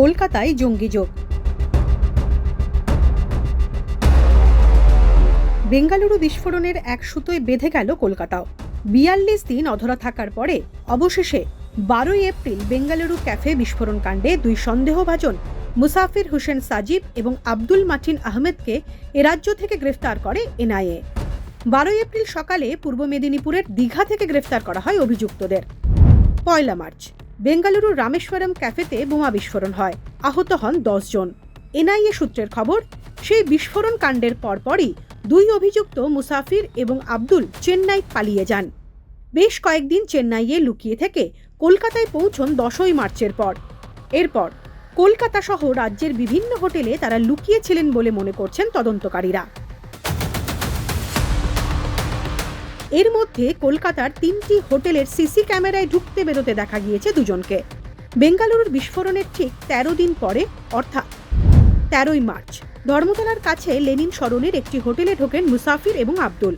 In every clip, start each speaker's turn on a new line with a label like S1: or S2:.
S1: কলকাতায় জঙ্গিযোগ বেঙ্গালুরু বিস্ফোরণের এক সুতোয় বেঁধে গেল কলকাতাও। বিয়াল্লিশ দিন অধরা থাকার পরে অবশেষে বারোই এপ্রিল বেঙ্গালুরু ক্যাফে বিস্ফোরণ কাণ্ডে দুই সন্দেহভাজন মুসাফির হোসেন সাজিব এবং আব্দুল মাটিন আহমেদকে এ রাজ্য থেকে গ্রেফতার করে এনআইএ। বারোই এপ্রিল সকালে পূর্ব মেদিনীপুরের দীঘা থেকে গ্রেফতার করা হয় অভিযুক্তদের। পয়লা মার্চ। বেঙ্গালুরুর রামেশ্বরম ক্যাফেতে বোমা বিস্ফোরণ হয়। আহত হন জন। এনআইএ সূত্রের খবর, সেই বিস্ফোরণ কাণ্ডের পরপরই দুই অভিযুক্ত মুসাফির এবং আব্দুল চেন্নাই পালিয়ে যান। বেশ কয়েকদিন চেন্নাইয়ে লুকিয়ে থেকে কলকাতায় পৌঁছন দশই মার্চের পর। এরপর কলকাতা সহ রাজ্যের বিভিন্ন হোটেলে তারা লুকিয়েছিলেন বলে মনে করছেন তদন্তকারীরা। এর মধ্যে কলকাতার তিনটি হোটেলের সিসি ক্যামেরায় ঢুকতে বেরোতে দেখা গিয়েছে দুজনকে। বেঙ্গালুরুর বিস্ফোরণের ঠিক তেরো দিন পরে, অর্থাৎ তেরোই মার্চ, ধর্মতলার কাছে লেনিন সরণের একটি হোটেলে ঢোকেন মুসাফির এবং আব্দুল।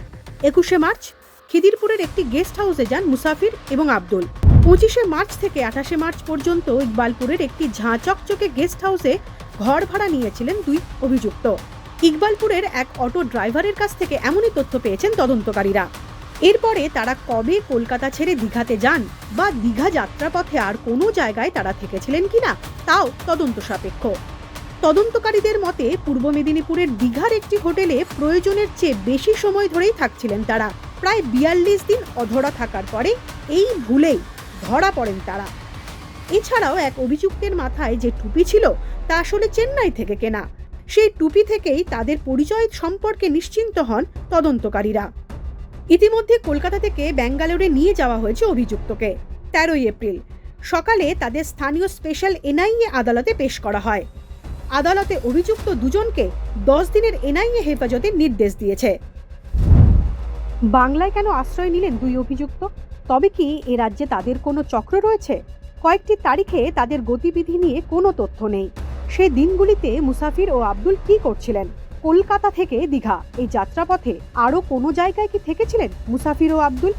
S1: একুশে মার্চ, খিদিরপুরের একটি গেস্ট হাউসে যান মুসাফির এবং আব্দুল। পঁচিশে মার্চ থেকে আঠাশে মার্চ পর্যন্ত ইকবালপুরের একটি ঝাঁ চকচকে গেস্ট হাউসে ঘর ভাড়া নিয়েছিলেন দুই অভিযুক্ত। ইকবালপুরের এক অটো ড্রাইভারের কাছ থেকে এমনই তথ্য পেয়েছেন তদন্তকারীরা। এরপরে তারা কবে কলকাতা ছেড়ে দীঘাতে যান বা দীঘা যাত্রাপথে আর কোনো জায়গায় তারা থেকেছিলেন কিনা, তাও তদন্ত সাপেক্ষ। তদন্তকারীদের মতে, পূর্ব মেদিনীপুরের দীঘার একটি হোটেলে প্রয়োজনের চেয়ে বেশি সময় ধরেই থাকছিলেন তারা। প্রায় বিয়াল্লিশ দিন অধরা থাকার পরে এই ভুলেই ধরা পড়েন তারা। এছাড়াও এক অভিযুক্তের মাথায় যে টুপি ছিল, তা আসলে চেন্নাই থেকে কেনা। সেই টুপি থেকেই তাদের পরিচয় সম্পর্কে নিশ্চিন্ত হন তদন্তকারীরা। ইতিমধ্যে কলকাতা থেকে ব্যাঙ্গালোরে নিয়ে যাওয়া হয়েছে অভিযুক্তকে। তেরোই এপ্রিল। সকালে তাদের স্থানীয় স্পেশাল এনআইএ আদালতে পেশ করা হয়। আদালতে অভিযুক্ত দুজনকে দশ দিনের এনআইএ হেফাজতের নির্দেশ দিয়েছে। বাংলায় কেন আশ্রয় নিলেন দুই অভিযুক্ত? তবে কি এ রাজ্যে তাদের কোনো চক্র রয়েছে? কয়েকটি তারিখে তাদের গতিবিধি নিয়ে কোনো তথ্য নেই। সেই দিনগুলিতে মুসাফির ও আব্দুল কি করছিলেন? কলকাতা থেকে দীঘা। এই যাত্রাপথে আরও কোনো জায়গায় কি থেকেছিলেন মুসাফির ও আব্দুল?